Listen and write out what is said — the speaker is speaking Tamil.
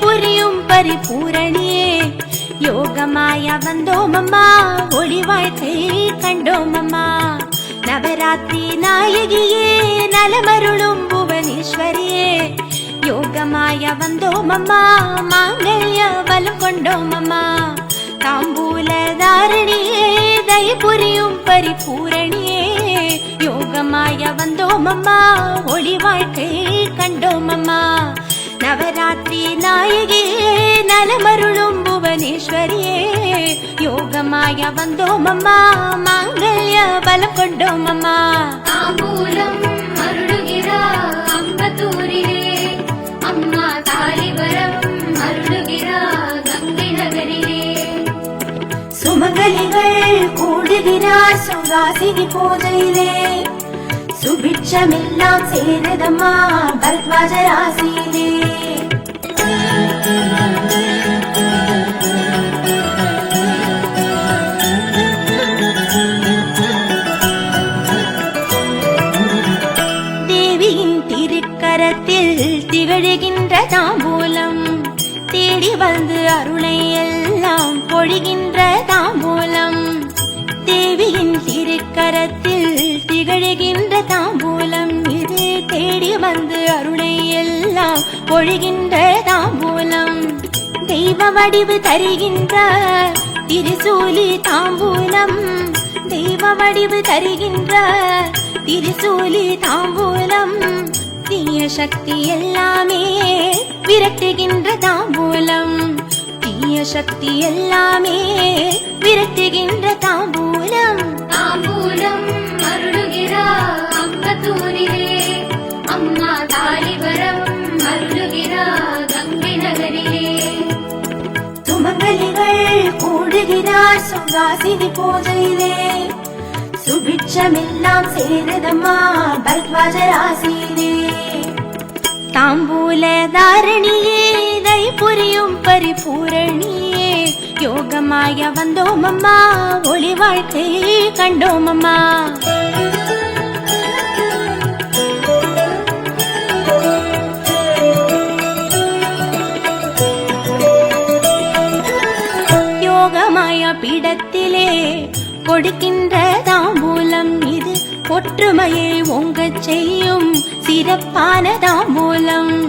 புரியும் பரிபூரணியே. யோகமாய வந்தோமம்மா ஒளி வாழ்க்கை கண்டோமம்மா. நவராத்திரி நாயகியே நலமருளும் புவனேஸ்வரியே. யோகமாய வந்தோமம்மா மாங்கல்ய வலம் கொண்டோமம்மா. தாம்பூல தாரணியே தயபுரியும் பரிபூரணியே. யோகமாய வந்தோமம்மா ஒளி வாழ்க்கை கண்டோமம்மா. நவராத்திரி நாயகியே நலமருளும் புவனேஸ்வரியே. யோகமாய வந்தோம் அம்மா மாங்கல்ய பலம் கொண்டோம் அம்மா. தாம்பூலம் அருளுகிறார் அம்பத்தூரிலே. அம்மா தாலிபரம் அருளுகிறார் கங்கை நகரிலே. சுமங்கலிகள் கூடுகிறார் சுகாசினி பூஜையிலே. சுபிட்சமெல்லாம் சேருதம்மா பரத்வாஜ ராசியிலே. திருக்கரத்தில் திகழுகின்ற தாம்பூலம் தேடி வந்து அருளை எல்லாம் பொழிகின்ற தாம்பூலம். தேவியின் திருக்கரத்தில் திகழுகின்ற தாம்பூலம் இது தேடி வந்து அருளை எல்லாம் ஒழுகின்ற தாம்பூலம். தெய்வ வடிவு தருகின்ற திருசூலி தாம்பூலம். தெய்வ வடிவு தருகின்ற திருசூலி தாம்பூலம். தீய சக்தி எல்லாமே விரட்டுகின்ற தாம்பூலம். தீய சக்தி எல்லாமே விரட்டுகின்ற தாம்பூலம் அம்பத்தூரிலே அம்மா தாலிவரம் அருளுகிறார் கங்கை நகரிலே. சுமங்கலிகள் கூடுகிறார் சுகாசினி பூஜையிலே. சுபிட்சமெல்லாம் சேருதம்மா பரத்வாஜ ராசியிலே தாம்பூல தாரணியே தை புரியும் பரிபூரணியே. யோகமாய வந்தோமம்மா ஒளி வாழ்க்கையை கண்டோமம்மா. அம்மா பீடத்திலே கொடுக்கின்ற தாம்பூலம் இது ஒற்றுமையை ஒங்கச் செய்யும் சிறப்பான தாம்பூலம்.